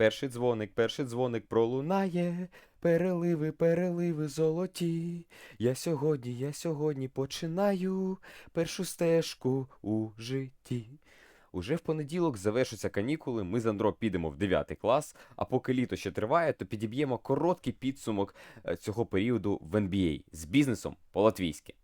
Перший дзвоник, перший дзвоник пролунає. Переливи, переливи золоті. Я сьогодні, я сьогодні починаю першу стежку у житті. Уже в понеділок завершуються канікули. Ми з Андро підемо в 9 клас. А поки літо ще триває, то підіб'ємо короткий підсумок е, цього періоду в NBA з бізнесом по-латвійськи.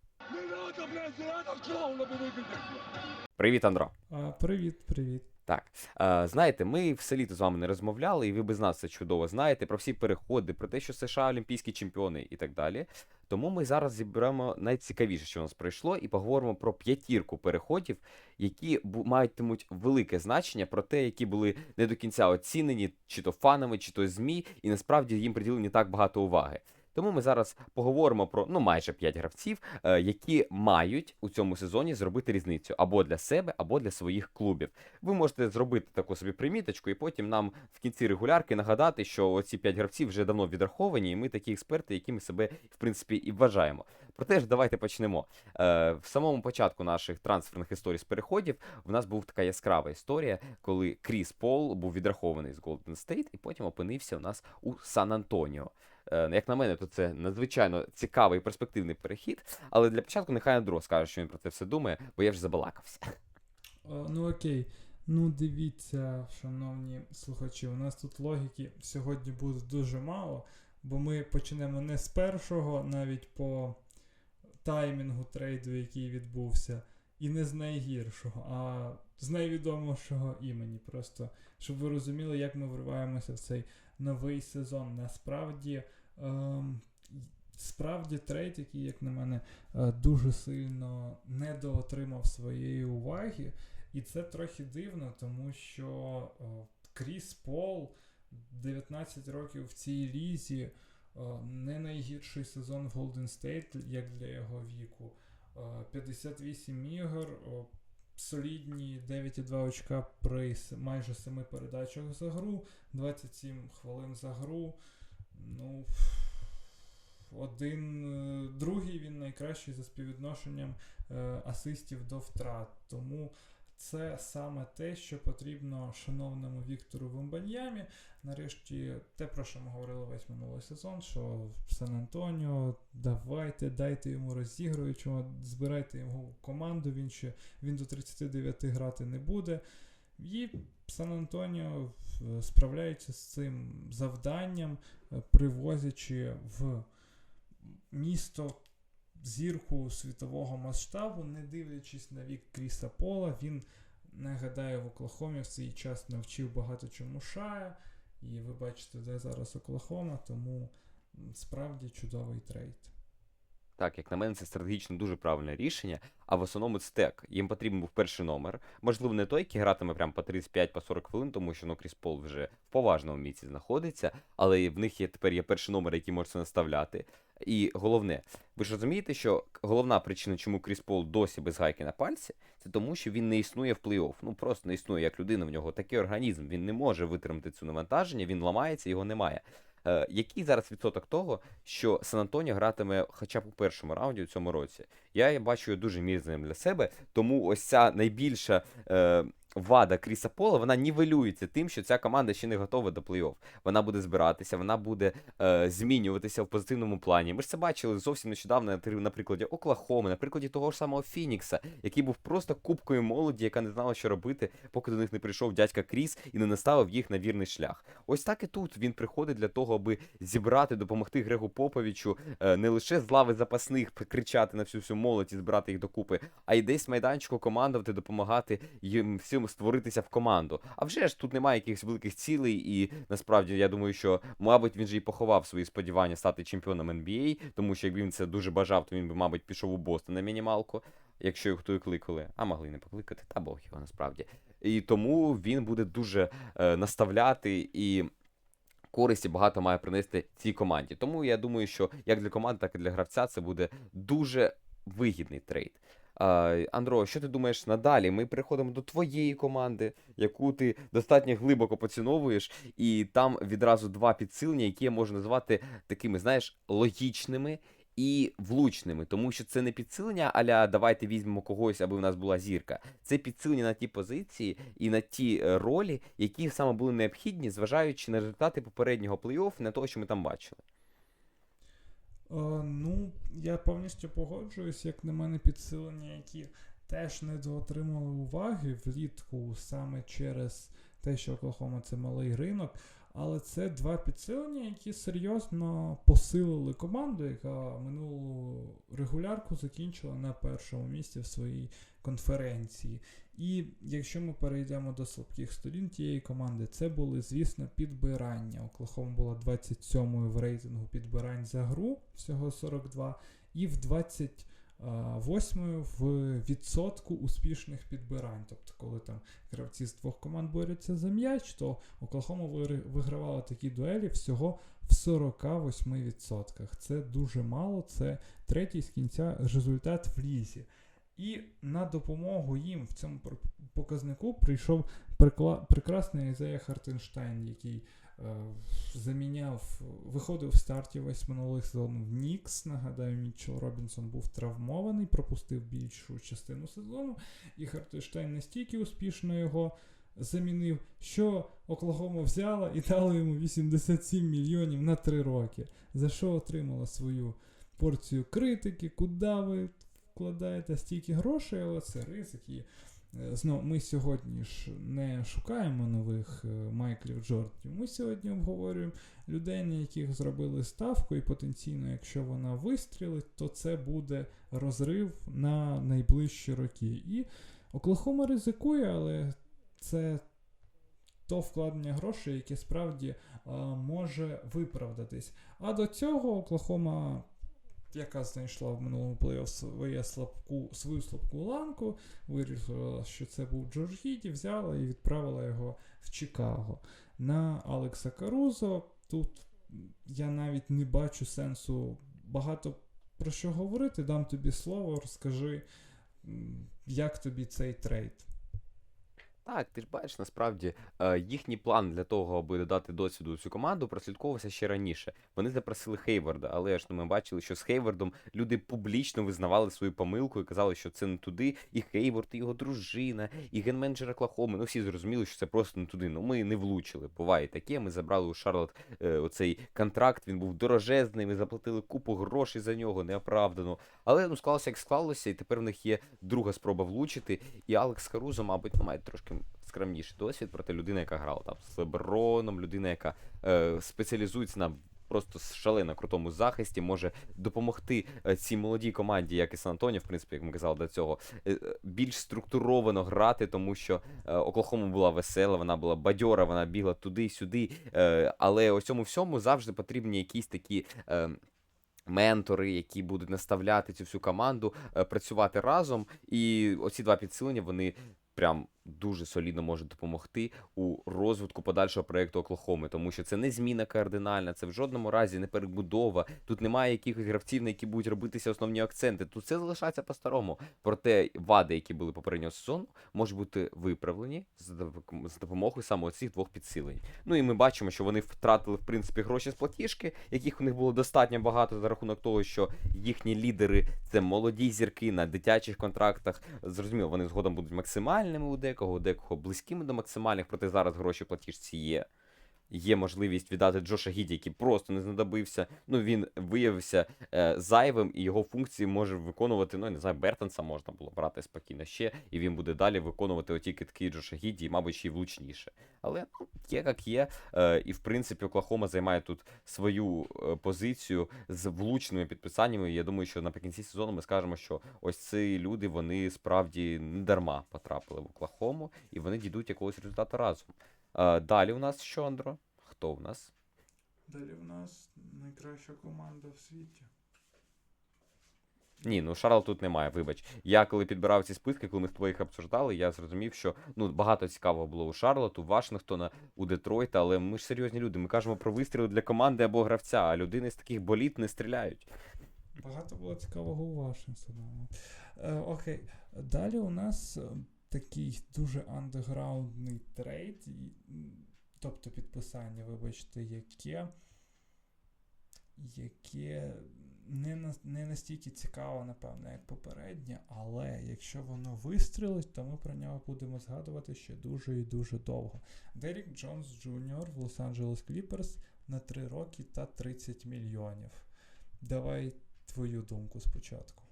Привіт, Андро. А, привіт, привіт. Так, е, знаєте, ми все літо з вами не розмовляли, і ви без нас це чудово знаєте про всі переходи, про те, що США олімпійські чемпіони і так далі. Тому ми зараз зіберемо найцікавіше, що у нас пройшло, і поговоримо про п'ятірку переходів, які матимуть велике значення про те, які були не до кінця оцінені, чи то фанами, чи то ЗМІ, і насправді їм приділені так багато уваги. Тому ми зараз поговоримо про ну майже 5 гравців, е, які мають у цьому сезоні зробити різницю або для себе, або для своїх клубів. Ви можете зробити таку собі приміточку, і потім нам в кінці регулярки нагадати, що оці 5 гравців вже давно відраховані, і ми такі експерти, якими себе в принципі і вважаємо. Проте ж давайте почнемо. Е, в самому початку наших трансферних історій з переходів в нас був така яскрава історія, коли Кріс Пол був відрахований з Golden State і потім опинився у нас у Сан Антоніо. Е, Як на мене, то це надзвичайно цікавий перспективний перехід. Але для початку нехай Андро скаже, що він про це все думає, бо я вже забалакався. Ну окей. Ну дивіться, шановні слухачі, у нас тут логіки сьогодні буде дуже мало, бо ми почнемо не з першого, навіть по таймінгу трейду, який відбувся, і не з найгіршого, а з найвідомішого імені. Просто щоб ви розуміли, як ми вриваємося в цей новий сезон. Насправді. Ем, Справді трейд, який, як на мене, е, дуже сильно недоотримав своєї уваги. І це трохи дивно, тому що е, Кріс Пол 19 років в цій лізі, е, не найгірший сезон в Golden State, як для його віку. Е, 58 ігор, солідні 9,2 очка при майже 7 передачах за гру, 27 хвилин за гру. Ну, один е, другий він найкращий за співвідношенням е, асистів до втрат. Тому це саме те, що потрібно шановному Віктору Вембаньямі. Нарешті те, про що ми говорили весь минулий сезон, що в Сан-Антоніо, давайте, дайте йому розігруючого, збирайте його в команду, він ще він до 39 грати не буде. І Сан-Антоніо е, справляється з цим завданням, привозячи в місто зірку світового масштабу, не дивлячись на вік Кріса Пола, він нагадаю в Оклахомі в свій час навчив багато чому Шая. І ви бачите, де зараз Оклахома, тому справді чудовий трейд. Так, як на мене, це стратегічно дуже правильне рішення, а в основному це так. Їм потрібен був перший номер. Можливо, не той, який гратиме прям по 35-40 хвилин, тому що ну, Кріс Пол вже в поважному місці знаходиться, але в них є тепер є перший номер, який можна наставляти. І головне, ви ж розумієте, що головна причина, чому Кріс Пол досі без гайки на пальці, це тому, що він не існує в плей-офф. Ну просто не існує як людина. В нього такий організм. Він не може витримати цю навантаження, він ламається, його немає. Е, який зараз відсоток того, що Сан Антоніо гратиме хоча б у першому раунді у цьому році? Я бачу дуже мізним для себе, тому ось ця найбільша е, вада Кріса Пола, вона нівелюється тим, що ця команда ще не готова до плей-офф. Вона буде збиратися, вона буде е, змінюватися в позитивному плані. Ми ж це бачили зовсім нещодавно на, при- на прикладі Оклахоми, на прикладі того ж самого Фінікса, який був просто кубкою молоді, яка не знала, що робити, поки до них не прийшов дядька Кріс і не наставив їх на вірний шлях. Ось так і тут він приходить для того, аби зібрати, допомогти Грегу Поповичу е, не лише з лави запасних кричати на всю всю молодь і збирати їх докупи, а й десь майданчику командувати, допомагати їм всім створитися в команду. А вже ж тут немає якихось великих цілей, і насправді я думаю, що мабуть він же і поховав свої сподівання стати чемпіоном NBA, тому що якби він це дуже бажав, то він би, мабуть, пішов у Бостон на мінімалку. Якщо його хто і кликали, а могли не покликати, та Бог його насправді. І тому він буде дуже е, наставляти і користі багато має принести цій команді. Тому я думаю, що як для команди, так і для гравця це буде дуже вигідний трейд. Андро, що ти думаєш надалі? Ми переходимо до твоєї команди, яку ти достатньо глибоко поціновуєш, і там відразу два підсилення, які я можу назвати такими, знаєш, логічними і влучними, тому що це не підсилення, аля давайте візьмемо когось, аби в нас була зірка. Це підсилення на ті позиції і на ті е, ролі, які саме були необхідні, зважаючи на результати попереднього плей-офф, на того, що ми там бачили. Е, ну, я повністю погоджуюсь, як на мене, підсилення, які теж не доотримали уваги влітку саме через те, що Оклахома це малий ринок. Але це два підсилення, які серйозно посилили команду, яка минулу регулярку закінчила на першому місці в своїй конференції. І якщо ми перейдемо до слабких сторін тієї команди, це були, звісно, підбирання. Оклахома була 27-ю в рейтингу підбирань за гру, всього 42, і в 28-ю в відсотку успішних підбирань. Тобто, коли там гравці з двох команд борються за м'яч, то Оклахома вигр- вигравала такі дуелі всього в 48%. Це дуже мало, це третій з кінця результат в лізі. І на допомогу їм в цьому показнику прийшов прекрасний Ізея Хартенштайн, який е, заміняв, виходив в старті весь минулий сезон в Нікс. Нагадаю, Мітчел Робінсон був травмований, пропустив більшу частину сезону, і Хартенштайн настільки успішно його замінив, що Оклахома взяла і дала йому 87 мільйонів на 3 роки, за що отримала свою порцію критики, куди ви вкладаєте стільки грошей, але це ризик. І е, знову ми сьогодні ж не шукаємо нових е, Майклів Джорданів. Ми сьогодні обговорюємо людей, на яких зробили ставку, і потенційно, якщо вона вистрілить, то це буде розрив на найближчі роки. І Оклахома ризикує, але це то вкладення грошей, яке справді а, може виправдатись. А до цього Оклахома яка знайшла в минулому плей-офф своє слабку, свою слабку ланку, вирішила, що це був Джордж Гіді, взяла і відправила його в Чикаго. На Алекса Карузо тут я навіть не бачу сенсу багато про що говорити. Дам тобі слово, розкажи, як тобі цей трейд. Так, ти ж бачиш, насправді е, їхній план для того, аби додати досвіду цю команду, прослідковувався ще раніше. Вони запросили Хейварда, але ж ну, ми бачили, що з Хейвардом люди публічно визнавали свою помилку і казали, що це не туди. І Хейвард, і його дружина, і генменеджер Оклахоми. Ну всі зрозуміли, що це просто не туди. Ну ми не влучили. Буває таке. Ми забрали у Шарлот е, оцей контракт. Він був дорожезний. Ми заплатили купу грошей за нього, неоправдано. Але ну склалося як склалося, і тепер в них є друга спроба влучити. І Алекс Карузо, мабуть, ну, має трошки скромніший досвід, проте людина, яка грала там з Леброном, людина, яка е, спеціалізується на просто шалено крутому захисті, може допомогти е, цій молодій команді, як і Сан Антоніо, в принципі, як ми казали до цього, е, е, більш структуровано грати, тому що е, Оклахома була весела, вона була бадьора, вона бігла туди-сюди. Е, але ось цьому всьому завжди потрібні якісь такі. Е, Ментори, які будуть наставляти цю всю команду, е, працювати разом, і оці два підсилення вони прям дуже солідно можуть допомогти у розвитку подальшого проєкту Оклахоми, тому що це не зміна кардинальна, це в жодному разі не перебудова. Тут немає якихось гравців, на які будуть робитися основні акценти. Тут все залишається по-старому. Проте вади, які були попереднього сезону, можуть бути виправлені за допомогою саме цих двох підсилень. Ну і ми бачимо, що вони втратили в принципі гроші з платіжки, яких у них було достатньо багато за рахунок того, що їхні лідери це молоді зірки на дитячих контрактах. Зрозуміло, вони згодом будуть максимальними у декого, декого близькими до максимальних, проте зараз гроші платіжці є. Є можливість віддати Джоша Гіді, який просто не знадобився. Ну він виявився е, зайвим, і його функції може виконувати. Ну я не знаю, Бертенса можна було брати спокійно ще, і він буде далі виконувати оті китки Джоша Гіді, і, мабуть, ще й влучніше. Але ну, є як є. Е, і в принципі Оклахома займає тут свою е, позицію з влучними підписаннями. Я думаю, що наприкінці сезону ми скажемо, що ось ці люди вони справді не дарма потрапили в Оклахому, і вони дійдуть якогось результату разом. Е, далі у нас що, Андро? Хто в нас? Далі в нас найкраща команда в світі. Ні, ну Шарл тут немає, вибач. Я коли підбирав ці списки, коли ми з тобою їх обсуждали, я зрозумів, що ну багато цікавого було у Шарлоту, у Вашингтона, у Детройта, але ми ж серйозні люди. Ми кажемо про вистріли для команди або гравця, а людини з таких боліт не стріляють. Багато було цікавого у Вашингтона. Е, окей. Далі у нас такий дуже андеграундний трейд, тобто підписання, вибачте, яке, яке не, не настільки цікаво, напевно, як попереднє, але якщо воно вистрілить, то ми про нього будемо згадувати ще дуже і дуже довго. Дерік Джонс Джуніор в Лос-Анджелес Кліперс на 3 роки та 30 мільйонів. Давай твою думку спочатку.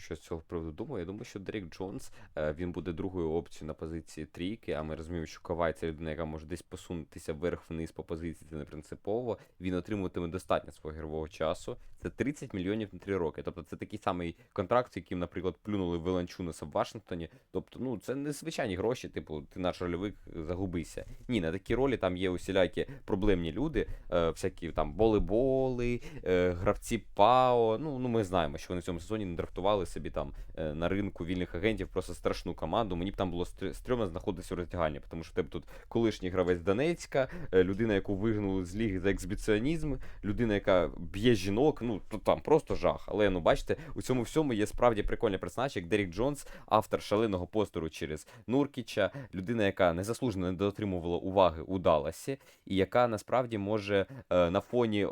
Що з цього приводу думаю? Я думаю, що Дерек Джонс е, він буде другою опцією на позиції трійки, а ми розуміємо, що Кавай це людина, яка може десь посунутися вверх-вниз по позиції, це не принципово. Він отримуватиме достатньо свого ігрового часу. Це 30 мільйонів на 3 роки. Тобто це такий самий контракт, яким, наприклад, плюнули Веланчунаса в Вашингтоні. Тобто, ну це не звичайні гроші, типу, ти наш рольовик загубися. Ні, на такі ролі там є усілякі проблемні люди, е, всякі там волейболи, е, гравці ПАО. Ну, ну ми знаємо, що вони в цьому сезоні не драфтували собі там е, на ринку вільних агентів просто страшну команду. Мені б там було стр- стрьомно знаходитися у роздягальні, тому що тебе тут колишній гравець Донецька, е, людина, яку вигнали з ліги за ексбіціонізм, людина, яка б'є жінок. Ну то там просто жах. Але ну бачите, у цьому всьому є справді прикольний персонаж, як Дерік Джонс, автор шаленого постеру через Нуркіча, людина, яка незаслужено не дотримувала уваги у Далласі, і яка насправді може е, на фоні.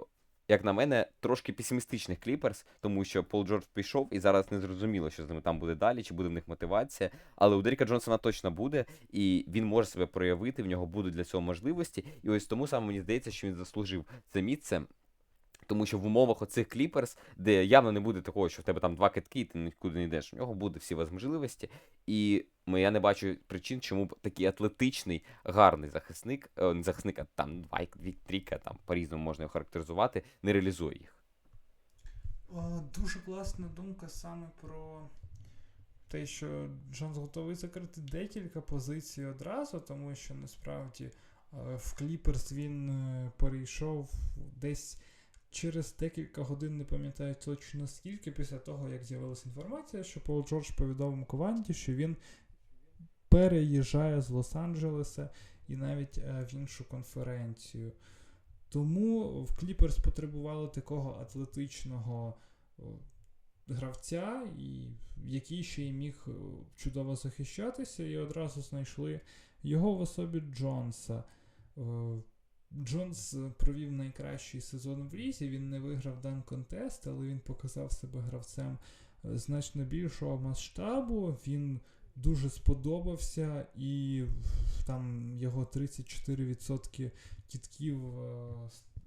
Як на мене, трошки песимістичних кліперс, тому що Пол Джордж пішов, і зараз не зрозуміло, що з ними там буде далі, чи буде в них мотивація. Але у Деріка Джонсона точно буде, і він може себе проявити, в нього будуть для цього можливості. І ось тому саме мені здається, що він заслужив це місце. Тому що в умовах оцих кліперс, де явно не буде такого, що в тебе там два китки, і ти нікуди не йдеш. У нього буде всі можливості. І я не бачу причин, чому такий атлетичний, гарний захисник, е, не захисник, а там два, трійка, там по-різному можна його характеризувати, не реалізує їх. Дуже класна думка саме про те, що Джонс готовий закрити декілька позицій одразу, тому що насправді е, в Кліперс він е, перейшов десь через декілька годин, не пам'ятаю точно скільки, після того, як з'явилася інформація, що Пол Джордж повідомив команді, що він переїжджає з Лос-Анджелеса і навіть е, в іншу конференцію. Тому в Кліперс потребували такого атлетичного гравця, який ще й міг е, чудово захищатися, і одразу знайшли його в особі Джонса. Е, Джонс провів найкращий сезон в лізі, він не виграв дан контест, але він показав себе гравцем е, значно більшого масштабу. Він дуже сподобався, і там його 34% кітків е,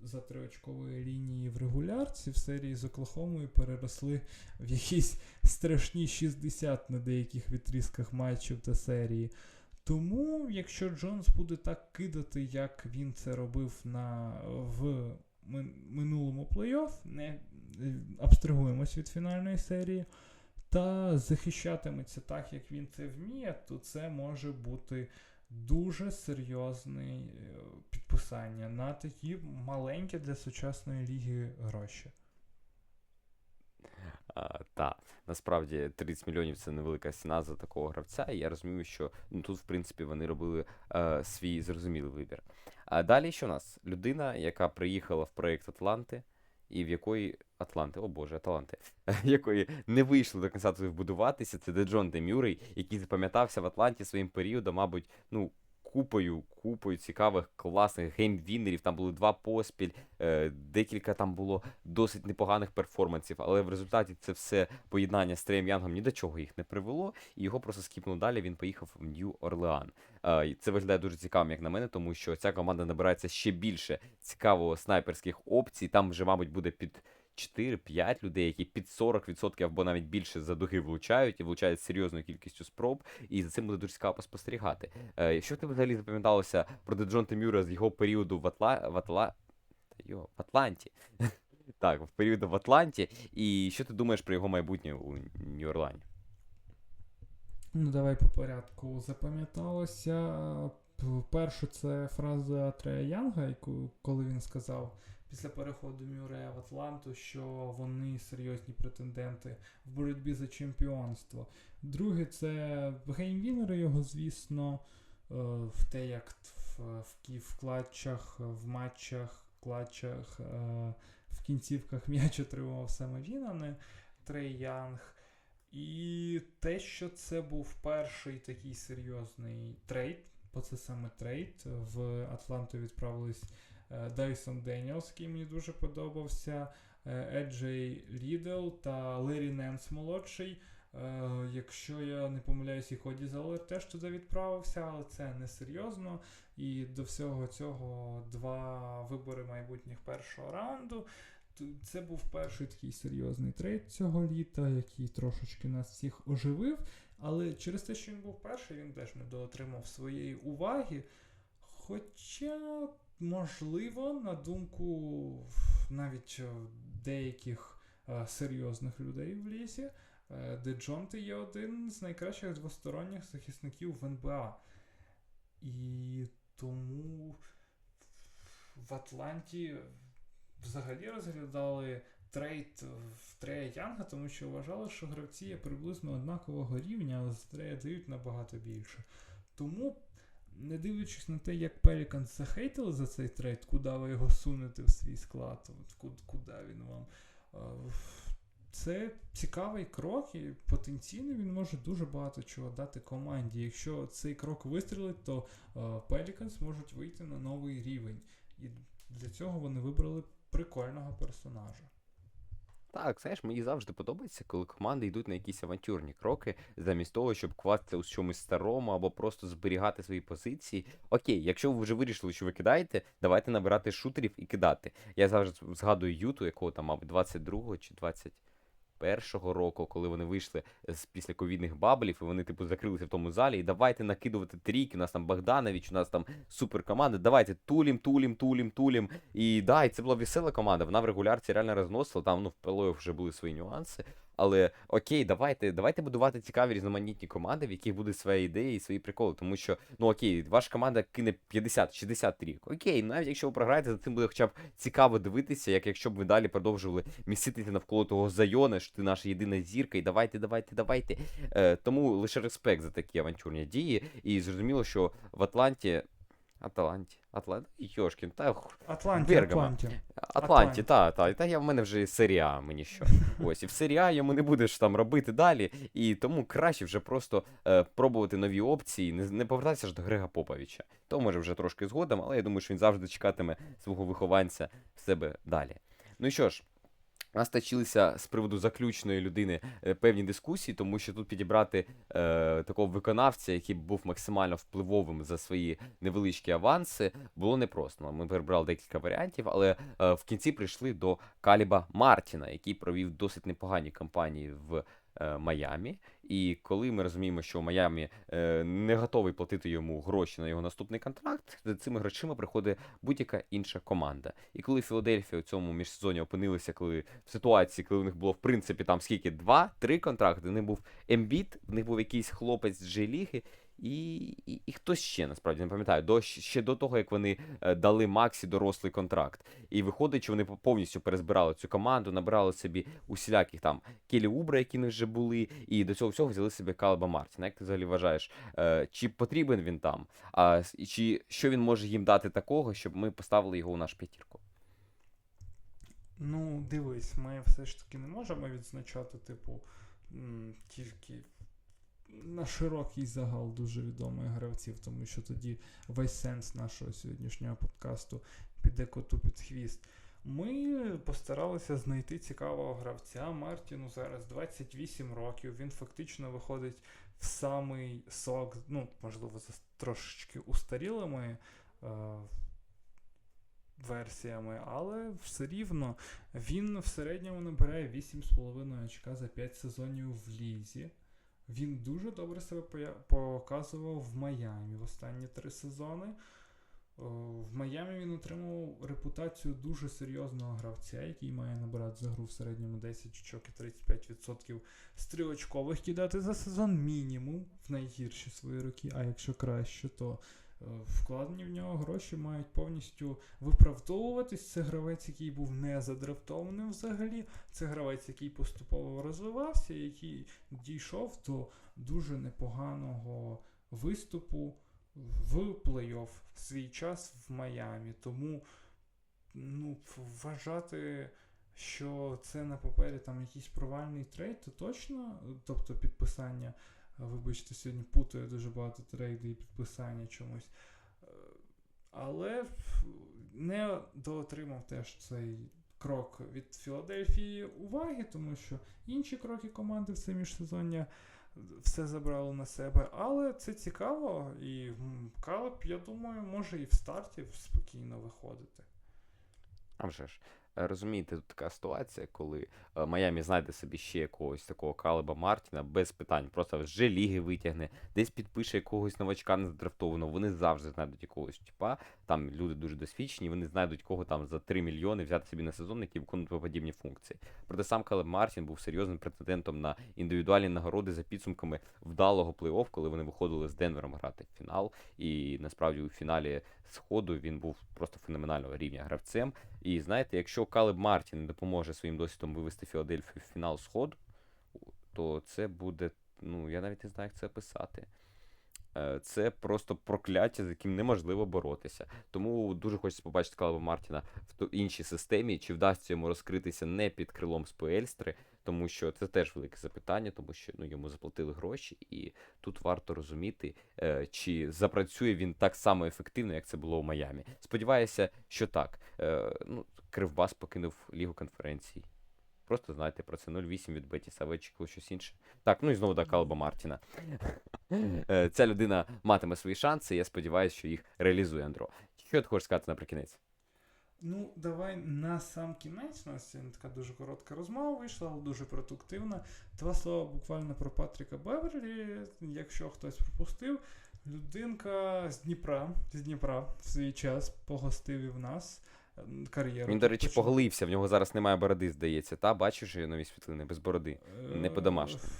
за триочкової лінії в регулярці в серії з Оклахомою переросли в якісь страшні 60 на деяких відрізках матчів та серії. Тому, якщо Джонс буде так кидати, як він це робив на, в минулому плей-офф, не е, абстрагуємось від фінальної серії, та захищатиметься так, як він це вміє, то це може бути дуже серйозне е, підписання на такі маленькі для сучасної ліги гроші. А, та, насправді 30 мільйонів це невелика ціна за такого гравця, і я розумію, що ну, тут, в принципі, вони робили е, свій зрозумілий вибір. А далі що у нас? Людина, яка приїхала в проєкт Атланти, і в якої Атланти, о Боже, Аталанти, якої не вийшло до кінця туди вбудуватися, це Деджон Де Мюррей, який запам'ятався в Атланті своїм періодом, мабуть, ну. Купою, купою цікавих, класних геймвінерів. Там були два поспіль, е, декілька там було досить непоганих перформансів, але в результаті це все поєднання з Треєм Янгом ні до чого їх не привело, і його просто скіпнули далі. Він поїхав в Нью Орлеан. Е, це виглядає дуже цікавим, як на мене, тому що ця команда набирається ще більше цікавого снайперських опцій. Там вже, мабуть, буде під 4-5 людей, які під 40% або навіть більше за дуги влучають і влучають серйозною кількістю спроб, і за цим буде дуже цікаво спостерігати. Е, що тебе взагалі запам'яталося про Деджонте Мюра з його періоду в Атла... в Атла... Йо, в Атланті? Так, в періоду в Атланті. І що ти думаєш про його майбутнє у Нью-Орлані? Ну, давай по порядку. Запам'яталося. п- Перше, це фраза Трея Янга, яку, коли він сказав після переходу Мюрея в Атланту, що вони серйозні претенденти в боротьбі за чемпіонство. Друге, це геймвінери його, звісно, е, в те, як в, в, клатчах, в матчах, клатчах, е, в кінцівках м'яч отримував саме він, а не Трей Янг. І те, що це був перший такий серйозний трейд, бо це саме трейд. В Атланту відправились е, Дайсон Деніелс, який мені дуже подобався, е, Еджей Лідл та Лері Ненс молодший. Е, Якщо я не помиляюсь, і Ході Залер теж туди відправився, але це не серйозно. І до всього цього два вибори майбутніх першого раунду. Це був перший такий серйозний трейд цього літа, який трошечки нас всіх оживив. Але через те, що він був перший, він теж не доотримав своєї уваги. Хоча, можливо, на думку навіть е, деяких е, серйозних людей в лісі, е, Де Джонти є один з найкращих двосторонніх захисників в НБА. І тому в Атланті взагалі розглядали трейд в Трея Янга, тому що вважали, що гравці є приблизно однакового рівня, але з Трея дають набагато більше. Тому, не дивлячись на те, як Пеліканс захейтили за цей трейд, куди ви його сунете в свій склад, от куди, він вам. Це цікавий крок, і потенційно він може дуже багато чого дати команді. Якщо цей крок вистрілить, то Пеліканс можуть вийти на новий рівень. І для цього вони вибрали прикольного персонажа. Так, знаєш, мені завжди подобається, коли команди йдуть на якісь авантюрні кроки, замість того, щоб класти у чомусь старому або просто зберігати свої позиції. Окей, якщо ви вже вирішили, що ви кидаєте, давайте набирати шутерів і кидати. Я завжди згадую Юту, якого там, мабуть, 22-го чи 21-го року, коли вони вийшли з після ковідних баблів, і вони, типу, закрилися в тому залі, і давайте накидувати трійки, у нас там Богданович, у нас там суперкоманда, давайте тулім, тулім, тулім, тулім. І да, і це була весела команда. Вона в регулярці реально розносила. Там ну в плей вже були свої нюанси. Але окей, давайте, давайте будувати цікаві різноманітні команди, в яких буде своя ідея і свої приколи. Тому що, ну окей, ваша команда кине 50-60 трійок. Окей, навіть якщо ви програєте, за цим буде хоча б цікаво дивитися, як якщо б ви далі продовжували містити навколо того Зайона, що ти наша єдина зірка, і давайте, давайте, давайте. Е, тому лише респект за такі авантюрні дії. І зрозуміло, що в Атланті. Аталанті. Атлант. Йошкін, та Атланті, Бергама. Атланті. Атланті, Атланті. та, та, та я в мене вже серія, мені що. Ось, і в серія йому не будеш там робити далі, і тому краще вже просто е, пробувати нові опції, не, не повертатися ж до Грега Поповича. То може вже трошки згодом, але я думаю, що він завжди чекатиме свого вихованця в себе далі. Ну і що ж. У нас точилися з приводу заключної людини е, певні дискусії, тому що тут підібрати е, такого виконавця, який був максимально впливовим за свої невеличкі аванси, було непросто. Ми перебрали декілька варіантів, але е, в кінці прийшли до Каліба Мартіна, який провів досить непогані кампанії в Майамі. І коли ми розуміємо, що Майамі е, не готовий платити йому гроші на його наступний контракт, за цими грошима приходить будь-яка інша команда. І коли Філадельфія у цьому міжсезоні опинилися, коли в ситуації, коли у них було в принципі там скільки два-три контракти, в них був Ембіт, в них був якийсь хлопець з G-ліги, і, і, і хтось ще насправді не пам'ятаю, до ще до того, як вони е, дали Максі дорослий контракт. І виходить, що вони повністю перезбирали цю команду, набирали собі усіляких там Келі Убра, які них вже були, і до цього всього взяли собі Калба Мартіна. Як ти взагалі вважаєш, е, чи потрібен він там? А чи що він може їм дати такого, щоб ми поставили його у наш п'ятірку? Ну, дивись, ми все ж таки не можемо відзначати, типу, тільки на широкий загал дуже відомих гравців, тому що тоді весь сенс нашого сьогоднішнього подкасту піде коту під хвіст. Ми постаралися знайти цікавого гравця. Мартіну зараз 28 років. Він фактично виходить в самий сок, ну, можливо, за трошечки устарілими е, версіями, але все рівно він в середньому набирає 8,5 очка за 5 сезонів в лізі. Він дуже добре себе показував в Майамі в останні три сезони. В Майамі він отримав репутацію дуже серйозного гравця, який має набирати за гру в середньому 10 очок і 35% стрілочкових кидати за сезон мінімум в найгірші свої роки, а якщо краще, то е, вкладені в нього гроші мають повністю виправдовуватись. Це гравець, який був не задрафтованим взагалі. Це гравець, який поступово розвивався, який дійшов до дуже непоганого виступу в плей-офф в свій час в Майамі. Тому ну, вважати, що це на папері там якийсь провальний трейд, то точно, тобто підписання. Вибачте, сьогодні путаю дуже багато трейду і підписання чомусь. Е, Але не доотримав теж цей крок від Філадельфії уваги, тому що інші кроки команди в це міжсезоння все забрало на себе. Але це цікаво, і м, Калеб, я думаю, може і в старті спокійно виходити. А вже ж. Е, Розумієте, тут така ситуація, коли е, Майамі знайде собі ще якогось такого Калеба Мартіна без питань, просто вже ліги витягне, десь підпише якогось новачка незадрафтованого, вони завжди знайдуть якогось типа. Там люди дуже досвідчені, вони знайдуть кого там за 3 мільйони взяти собі на сезон, який виконує подібні функції. Проте сам Калеб Мартін був серйозним претендентом на індивідуальні нагороди за підсумками вдалого плей-офф, коли вони виходили з Денвером грати в фінал. І насправді у фіналі сходу він був просто феноменального рівня гравцем. І знаєте, якщо Калеб Мартін допоможе своїм досвідом вивести Філадельфію в фінал сходу, то це буде. Ну, я навіть не знаю, як це описати. Е, Це просто прокляття, з яким неможливо боротися. Тому дуже хочеться побачити Калеба Мартіна в іншій системі, чи вдасться йому розкритися не під крилом Споельстри, тому що це теж велике запитання, тому що ну, йому заплатили гроші, і тут варто розуміти, е, чи запрацює він так само ефективно, як це було у Майамі. Сподіваюся, що так. Е, Ну, Кривбас покинув Лігу конференцій. Просто знайте про це 0,8 від Бетіса, ви очікували щось інше. Так, ну і знову до Калба Мартіна. Е, Ця людина матиме свої шанси, я сподіваюся, що їх реалізує Андро. Що ти хочеш сказати наприкінець? Ну, давай на сам кінець. У нас така дуже коротка розмова вийшла, але дуже продуктивна. Два слова буквально про Патріка Беверлі. Якщо хтось пропустив, людинка з Дніпра, з Дніпра в свій час погостив і в нас кар'єру. Він, до речі, Почав- поголився, в нього зараз немає бороди, здається. Та бачиш нові світлини без бороди. Не по-домашньому. Е,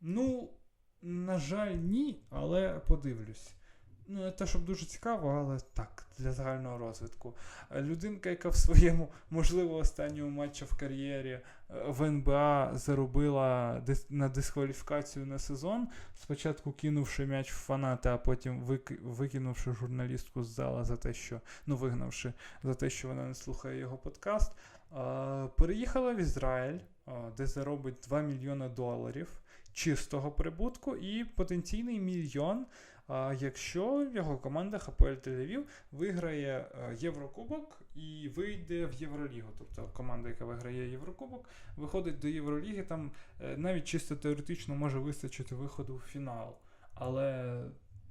Ну, на жаль, ні, але подивлюсь. Ну, не те, щоб дуже цікаво, але так, для загального розвитку. Людинка, яка в своєму, можливо, останньому матчі в кар'єрі е, в НБА заробила на дискваліфікацію на сезон, спочатку кинувши м'яч в фанати, а потім викинувши журналістку з зала за те, що ну, вигнавши за те, що вона не слухає його подкаст. Е, Переїхала в Ізраїль, е, де заробить 2 мільйони доларів чистого прибутку і потенційний мільйон, якщо його команда ХПЛ Тель-Авів виграє е, Єврокубок і вийде в Євролігу. Тобто команда, яка виграє Єврокубок, виходить до Євроліги, там е, навіть чисто теоретично може вистачити виходу в фінал. Але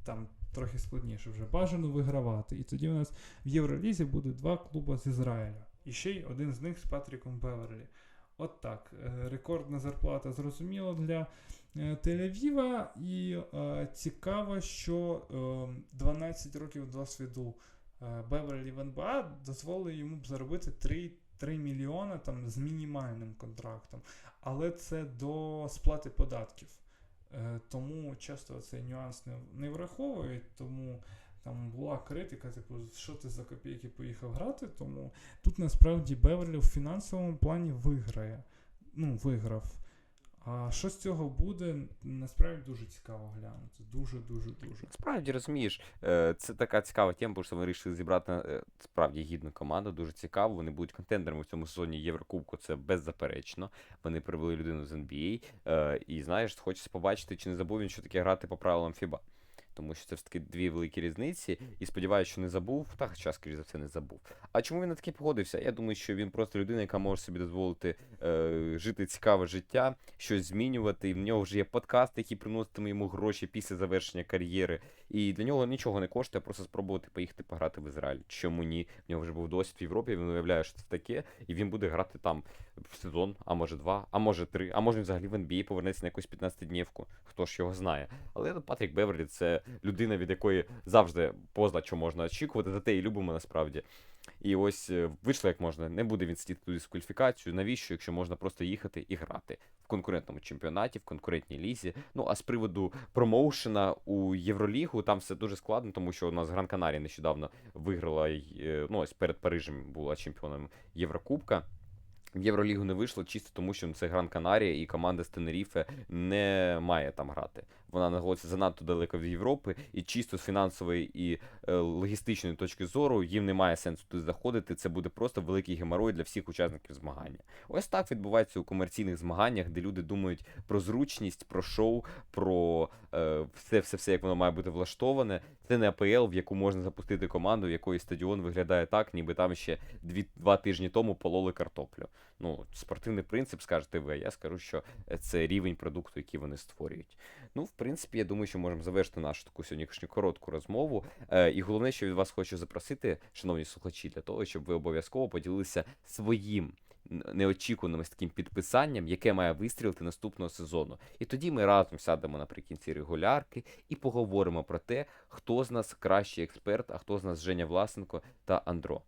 там трохи складніше вже бажано вигравати. І тоді у нас в Євролізі буде два клуби з Ізраїля. І ще й один з них з Патріком Беверлі. От так. е, Рекордна зарплата зрозуміло для Тель-Авіва. І е, цікаво, що е, 12 років досвіду е, Беверлі в НБА дозволили йому б заробити 3, 3 мільйони там, з мінімальним контрактом. Але це до сплати податків. Е, тому часто цей нюанс не, не враховують, тому там була критика, типу, що ти за копійки поїхав грати, тому тут насправді Беверлі в фінансовому плані виграє. Ну, виграв. А що з цього буде, насправді дуже цікаво глянути. Дуже, дуже, дуже. Справді розумієш, е, це така цікава тема, бо що вони вирішили зібрати е, справді гідну команду, дуже цікаво. Вони будуть контендерами в цьому сезоні Єврокубку, це беззаперечно. Вони привели людину з NBA. е, І знаєш, хочеться побачити, чи не забув він, що таке грати по правилам FIBA. Тому що це все таки дві великі різниці, і сподіваюся, що не забув. Та хоча, скоріш за все, не забув. А чому він на таке погодився? Я думаю, що він просто людина, яка може собі дозволити е, жити цікаве життя, щось змінювати. І в нього вже є подкаст, який приноситиме йому гроші після завершення кар'єри. І для нього нічого не коштує, просто спробувати поїхати пограти в Ізраїль. Чому ні? В нього вже був досвід в Європі, він уявляє, що це таке, і він буде грати там в сезон, а може два, а може три, а може взагалі в NBA повернеться на якусь 15-днівку. Хто ж його знає. Але Патрік Беверлі це людина, від якої завжди позна що можна очікувати, зате і любимо насправді. І ось е, вийшло як можна, не буде він сидіти туди кваліфікацією. Навіщо, якщо можна просто їхати і грати в конкурентному чемпіонаті, в конкурентній лізі. Ну а з приводу промоушена у Євролігу там все дуже складно, тому що у нас Гран Канарія нещодавно виграла е, ну ось перед Парижем була чемпіоном Єврокубка. В Євролігу не вийшло чисто тому, що це Гран Канарія і команда з Тенеріфе не має там грати. Вона знаходиться занадто далеко від Європи, і чисто з фінансової і е, логістичної точки зору їм немає сенсу туди заходити. Це буде просто великий геморой для всіх учасників змагання. Ось так відбувається у комерційних змаганнях, де люди думають про зручність, про шоу, про е, все, все, все, як воно має бути влаштоване. Це не АПЛ, в яку можна запустити команду, в якої стадіон виглядає так, ніби там ще дві, два тижні тому пололи картоплю. Ну, спортивний принцип, скажете ви, а я скажу, що е, це рівень продукту, який вони створюють. Ну, в принципі, я думаю, що можемо завершити нашу таку сьогоднішню коротку розмову. Е, і головне, що від вас хочу запросити, шановні слухачі, для того, щоб ви обов'язково поділилися своїм неочікуваним таким підписанням, яке має вистрілити наступного сезону. І тоді ми разом сядемо наприкінці регулярки і поговоримо про те, хто з нас кращий експерт, а хто з нас Женя Власенко та Андро.